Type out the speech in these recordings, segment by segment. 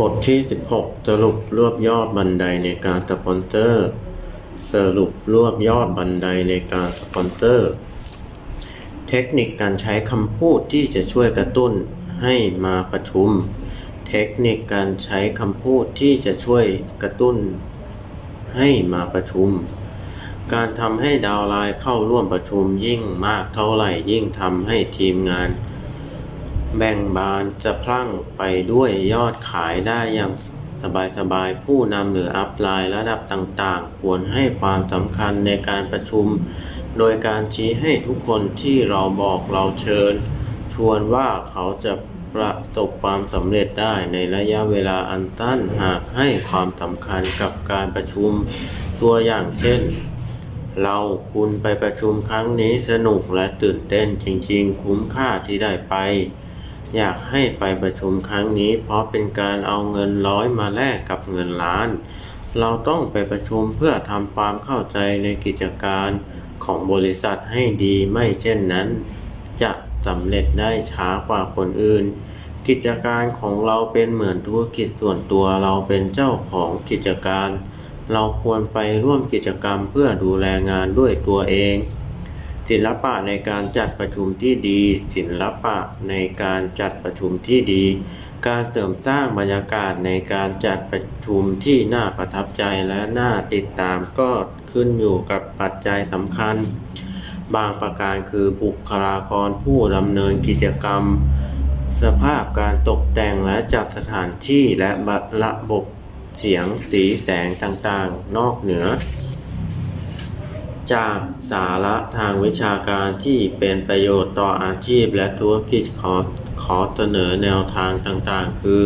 บทที่ 16 สรุปรวบยอดบันไดในการสปอนเซอร์ สรุปรวบยอดบันไดในการสปอนเซอร์ เทคนิคการใช้คำพูดที่จะช่วยกระตุ้นให้มาประชุม เทคนิคการใช้คำพูดที่จะช่วยกระตุ้น ให้มาประชุม การทำให้ดาวไลน์เข้าร่วมประชุมยิ่งมากเท่าไหร่ยิ่งทำให้ทีมงาน แบ่งบานจะพลั่งไปด้วยยอดขายได้อย่างสบายๆ ผู้นำหรืออัพไลน์ระดับต่างๆ ควรให้ความสำคัญในการประชุม โดยการชี้ให้ทุกคนที่เราบอกเราเชิญ ชวนว่าเขาจะประสบความสำเร็จได้ในระยะเวลาอันสั้นหากให้ความสำคัญกับการประชุมตัวอย่างเช่น เราคุณไปประชุมครั้งนี้สนุกและตื่นเต้นจริงๆ คุ้มค่าที่ได้ไป อยากให้ไปประชุมครั้งนี้ เพราะเป็นการเอาเงินร้อยมาแลกกับเงินล้าน เราต้องไปประชุมเพื่อทำความเข้าใจในกิจการของบริษัทให้ดีไม่เช่นนั้น จะสำเร็จได้ช้ากว่าคนอื่น กิจการของเราเป็นเหมือนธุรกิจส่วนตัวเราเป็นเจ้าของกิจการ เราควรไปร่วมกิจกรรมเพื่อดูแลงานด้วยตัวเอง ศิลปะในการจัดประชุมที่ดี ศิลปะในการจัดประชุมที่ดี การเสริมสร้างบรรยากาศในการจัดประชุมที่น่าประทับใจและน่าติดตามก็ขึ้นอยู่กับปัจจัยสำคัญ บางประการคือบุคลากรผู้ดำเนินกิจกรรม สภาพการตกแต่งและจัดสถานที่และระบบเสียงสีแสงต่างๆ นอกเหนือ จากสาระทางวิชาการที่เป็นประโยชน์ต่ออาชีพและธุรกิจขอขอเสนอแนวทางต่างๆ คือ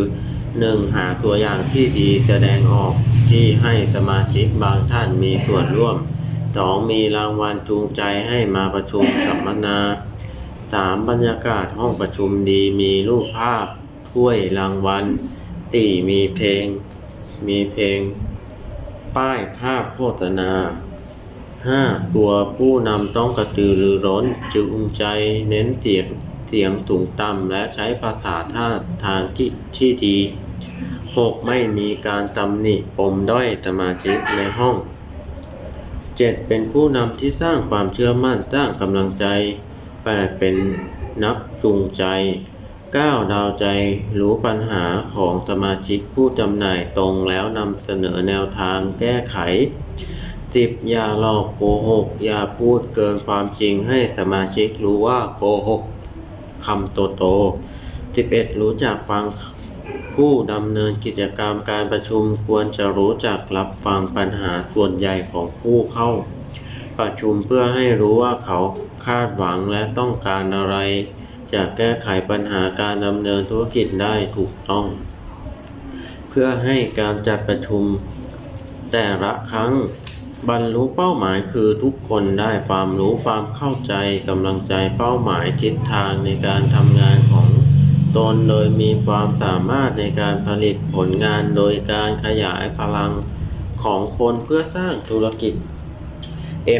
1. หาตัวอย่างที่ดีแสดงออกที่ให้สมาชิกบางท่านมีส่วนร่วม 2. มีรางวัลจูงใจให้มาประชุมสัมมนา 3. บรรยากาศห้องประชุมดีมีรูปภาพถ้วยรางวัล 4. มีเพลง มีเพลง ป้ายภาพโฆษณา 5. ตัวผู้นำต้องกระตือรือร้นจูงใจเน้นเสียงเสียงสูงต่ำและใช้ภาษาท่าทางที่ที่ดี 6. ไม่มีการตำหนิปมด้อยสมาชิกในห้อง 7. เป็นผู้นำที่สร้างความเชื่อมั่นสร้างกำลังใจ 8. เป็นนักจูงใจ 9. ดาวใจรู้ปัญหาของสมาชิกผู้จำหน่ายตรงแล้วนำเสนอแนวทางแก้ไข สิบอย่าหลอกโกหก อย่าพูดเกินความจริงให้สมาชิกรู้ว่าโกหกคำโตโตสิบเอ็ดรู้จักฟังผู้ดำเนินกิจกรรมการประชุมควรจะรู้จักรับฟังปัญหาส่วนใหญ่ของผู้เข้า ประชุมเพื่อให้รู้ว่าเขาคาดหวังและต้องการอะไร จะแก้ไขปัญหาการดำเนินธุรกิจได้ถูกต้อง เพื่อให้การจัดประชุมแต่ละครั้ง บรรลุเป้าหมายคือทุกคนได้ความรู้ความเข้าใจกำลังใจเป้าหมายทิศทางในการทำงานของตนโดยมีความสามารถในการผลิตผลงานโดยการขยายพลังของคนเพื่อสร้างธุรกิจ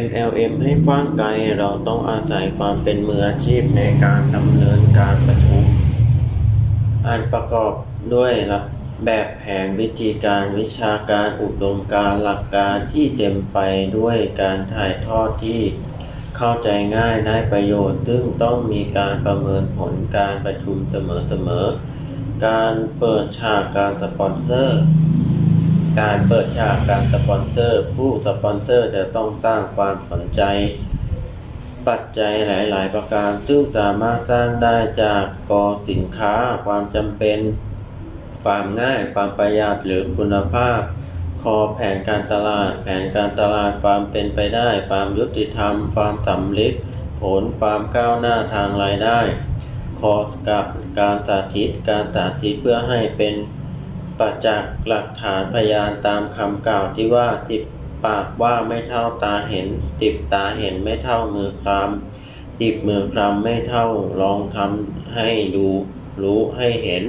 MLM ให้กว้างไกลเราต้องอาศัยความเป็นมืออาชีพในการดำเนินการประชุมอันประกอบด้วยหลัก แบบแผนวิธีการวิชาการอุดมการหลักการที่เต็มไปด้วยการถ่ายทอดที่เข้าใจง่ายได้ประโยชน์ ซึ่งต้องมีการประเมินผลการประชุมเสมอๆ การเปิดฉากการสปอนเซอร์ การเปิดฉากการสปอนเซอร์ ผู้สปอนเซอร์จะต้องสร้างความสนใจปัจจัยหลาย ๆ ประการ ซึ่งสามารถสร้างได้จากกอสินค้าความจำเป็น ความง่าย ความประหยัดหรือคุณภาพ คอแผนการตลาด แผนการตลาดความเป็นไปได้ ความยุติธรรม ความสำลิดผลความก้าวหน้าทางรายได้ คอสกับการสาธิต การสาธิตเพื่อให้เป็นประจักษ์หลักฐานพยานตามคำกล่าวที่ว่าสิบปากว่าไม่เท่าตาเห็นสิบตาเห็นไม่เท่ามือคลำสิบมือคลำไม่เท่าลองทำให้ดูรู้ให้เห็น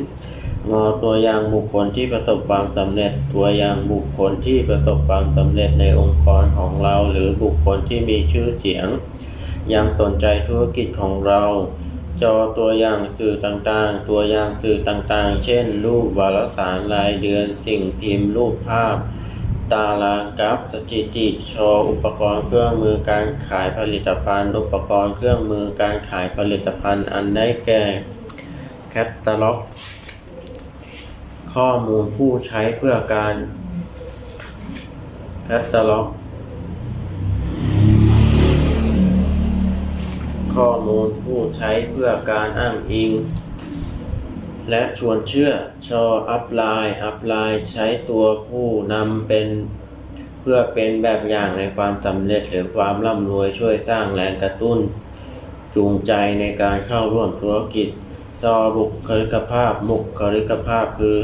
งอตัวอย่างบุคคลที่ประสบความสำเร็จ ตัวอย่างบุคคลที่ประสบความสำเร็จในองค์กรของเรา หรือบุคคลที่มีชื่อเสียง ยังสนใจธุรกิจของเรา จอตัวอย่างสื่อต่างๆ ตัวอย่างสื่อต่างๆ เช่น รูปวารสารรายเดือน สิ่งพิมพ์ รูปภาพ ตารางกราฟสถิติโชว์อุปกรณ์เครื่องมือการขายผลิตภัณฑ์ อุปกรณ์เครื่องมือการขายผลิตภัณฑ์อันได้แก่แคตตาล็อก ข้อมูลผู้ใช้เพื่อการแคตตาล็อก ข้อมูลผู้ใช้เพื่อการอ้างอิง และชวนเชื่อชออัพไลน์อัพไลน์ใช้ตัวผู้นำเป็นเพื่อเป็นแบบอย่างในความสำเร็จหรือความร่ำรวยช่วยสร้างแรงกระตุ้น จูงใจในการเข้าร่วมธุรกิจ ซอบุคลิกภาพบุคลิกภาพคือ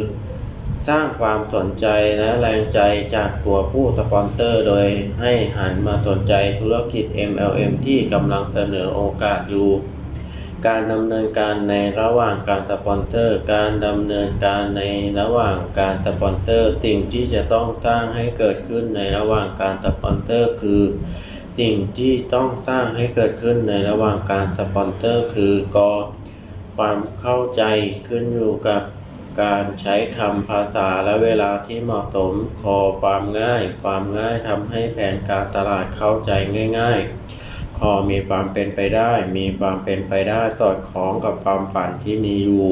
สร้างความสนใจและแรงใจจากตัวผู้สปอนเซอร์ โดยให้หันมาสนใจธุรกิจ MLM ที่กำลังเสนอโอกาสอยู่การดำเนินการในระหว่างการสปอนเซอร์ การดำเนินการในระหว่างการสปอนเซอร์ สิ่งที่จะต้องสร้างให้เกิดขึ้นในระหว่างการสปอนเซอร์ คือ สิ่งที่ต้องสร้างให้เกิดขึ้นในระหว่างการสปอนเซอร์ คือกอ ความเข้าใจขึ้นอยู่กับการใช้คำภาษาและเวลาที่เหมาะสมคอความง่าย ความง่ายทำให้แผนการตลาดเข้าใจง่าย ๆ คอมีความเป็นไปได้ มีความเป็นไปได้สอดคล้องกับความฝันที่มีอยู่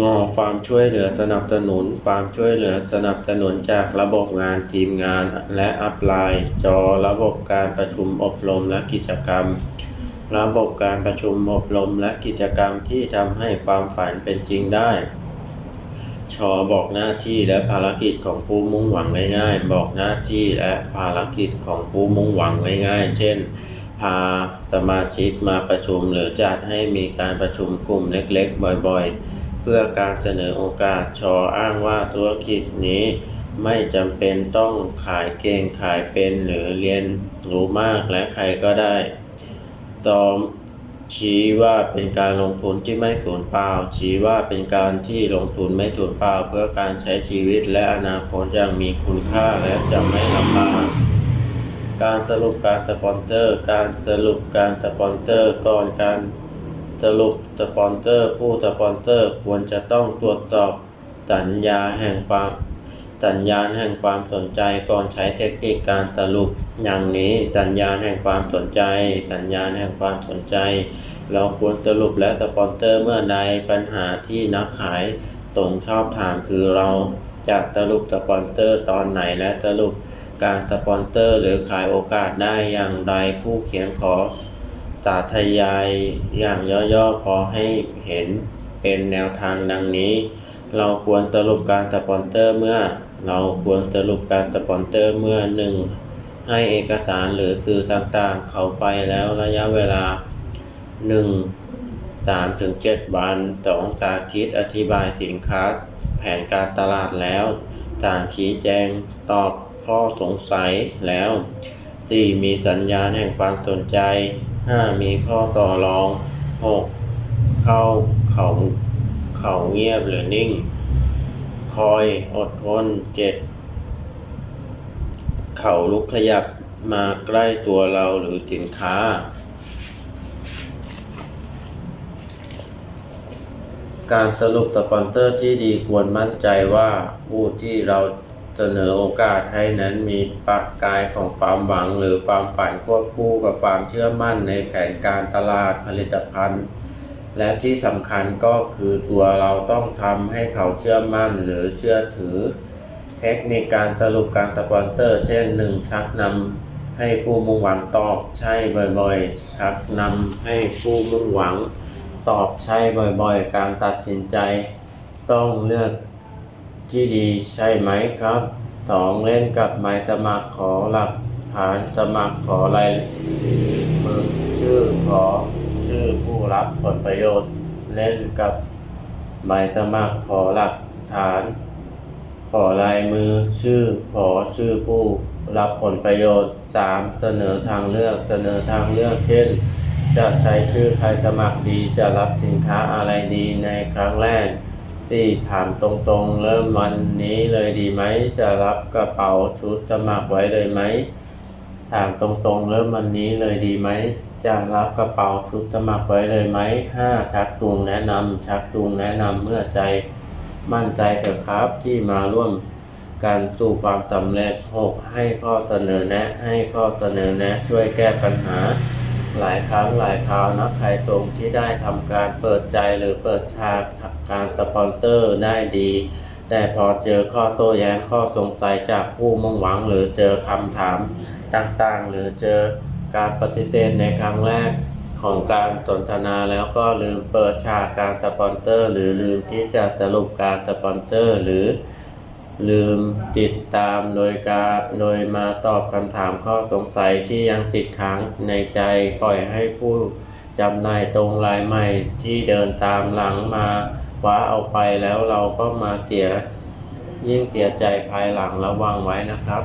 งอความช่วยเหลือสนับสนุน ความช่วยเหลือสนับสนุนจากระบบงานทีมงานและอัพไลน์จอระบบการประชุมอบรมและกิจกรรม ระบบการประชุมอบรมและกิจกรรมที่ทำให้ความฝันเป็นจริงได้ ชอบอกหน้าที่และภารกิจของผู้มุ่งหวังง่ายๆ บอกหน้าที่และภารกิจของผู้มุ่งหวังง่ายๆ เช่น พาสมาชิกมาประชุมหรือจัดให้มีการประชุมกลุ่มเล็กๆ บ่อยๆ เพื่อการเสนอโอกาสชออ้างว่าธุรกิจนี้ไม่จำเป็นต้องขายเก่งขายเป็นหรือเรียนรู้มากและใครก็ได้ ตอมชี้ว่าเป็นการลงทุนที่ไม่สูญเปล่า ชี้ว่าเป็นการที่ลงทุนไม่สูญเปล่า เพื่อการใช้ชีวิตและอนาคตอย่างมีคุณค่าและจะไม่ลำบากการสรุปการสปอนเซอร์ การสรุปการสปอนเซอร์ก่อนการสรุปสปอนเซอร์ ผู้สปอนเซอร์ควรจะต้องตรวจสอบสัญญาแห่งความสัญญาณแห่งความสนใจก่อนใช้เทคนิคการสรุป อย่างนี้สัญญาณแห่งความสนใจ สัญญาณแห่งความสนใจ เราควรสรุปและสปอนเซอร์เมื่อใดปัญหาที่นักขายตนชอบถามคือเราจะสรุปสปอนเซอร์ตอนไหนและสรุปการสปอนเซอร์หรือขายโอกาสได้อย่างไรผู้เขียนขอสาธยายอย่างย่อๆพอให้เห็นเป็นแนวทางดังนี้ เราควรสรุปการสปอนเซอร์เมื่อ เราควรสรุปการสปอนเซอร์เมื่อหนึ่ง ให้เอกสารหรือสื่อต่างๆ เขาไปแล้วระยะเวลาหนึ่งสามถึงเจ็ดวันสองสาธิตอธิบายสินค้า แผนการตลาดแล้วสามชี้แจงตอบข้อสงสัยแล้วสี่มีสัญญาณแห่งความสนใจห้ามีข้อต่อรองหกเข้าเขาเขาเงียบหรือนิ่ง คอยอดทนเจ็ด เขาลุกขยับมาใกล้ตัวเราหรือสินค้า การสรุปสปอนเซอร์ที่ดีควรมั่นใจว่าผู้ที่เราเสนอโอกาสให้นั้นมีปักกายของความหวังหรือความฝันควบคู่กับความเชื่อมั่นในแผนการตลาดผลิตภัณฑ์ และที่สำคัญก็คือตัวเราต้องทำให้เขาเชื่อมั่นหรือเชื่อถือ เทคนิคการสรุปการสปอนเซอร์ เช่นหนึ่งชักนำให้ผู้มุ่งหวังตอบใช่บ่อยๆ ชักนำให้ผู้มุ่งหวังตอบใช่บ่อยๆ การตัดสินใจ ต้องเลือกที่ดีใช่ไหมครับสองเล่นกับหมายสมัครขอหลักฐานสมัครขอลายมือชื่อขอชื่อผู้รับผลประโยชน์ เล่นกับหมายสมัครขอหลักฐาน ขอลายมือชื่อขอชื่อผู้รับผลประโยชน์สามเสนอทางเลือกเสนอทางเลือกเช่น จะใช้ชื่อใครสมัครดีจะรับสินค้าอะไรดีในครั้งแรกที่ถามตรงๆ เริ่มวันนี้เลยดีไหม จะรับกระเป๋าชุดสมัครไว้เลยไหม ถามตรงๆ เริ่มวันนี้เลยดีไหม จะรับกระเป๋าชุดสมัครไว้เลยไหมห้าชักจูงแนะนำชักจูงแนะนำเมื่อใจ มั่นใจเถอะครับที่มาร่วมกันสู่ความสำเร็จหกให้ข้อเสนอแนะ ให้ข้อเสนอแนะ ช่วยแก้ปัญหา หลายครั้งหลายคราวนักใครตรงที่ได้ทำการเปิดใจหรือเปิดฉากการสปอนเซอร์ได้ดี แต่พอเจอข้อโต้แย้งข้อสงสัยจากผู้มุ่งหวัง หรือเจอคำถามต่างๆ หรือเจอการปฏิเสธในครั้งแรก ของการสนทนาแล้วก็ลืมเปิดฉากการสปอนเซอร์ หรือลืมที่จะสรุปการสปอนเซอร์ หรือลืมติดตามโดยการโดยมาตอบคำถามข้อสงสัยที่ยังติดค้างในใจปล่อยให้ผู้จำนายตรงรายใหม่ที่เดินตามหลังมาคว้าเอาไปแล้วเราก็มาเสียยิ่งเสียใจภายหลังระวังไว้นะครับ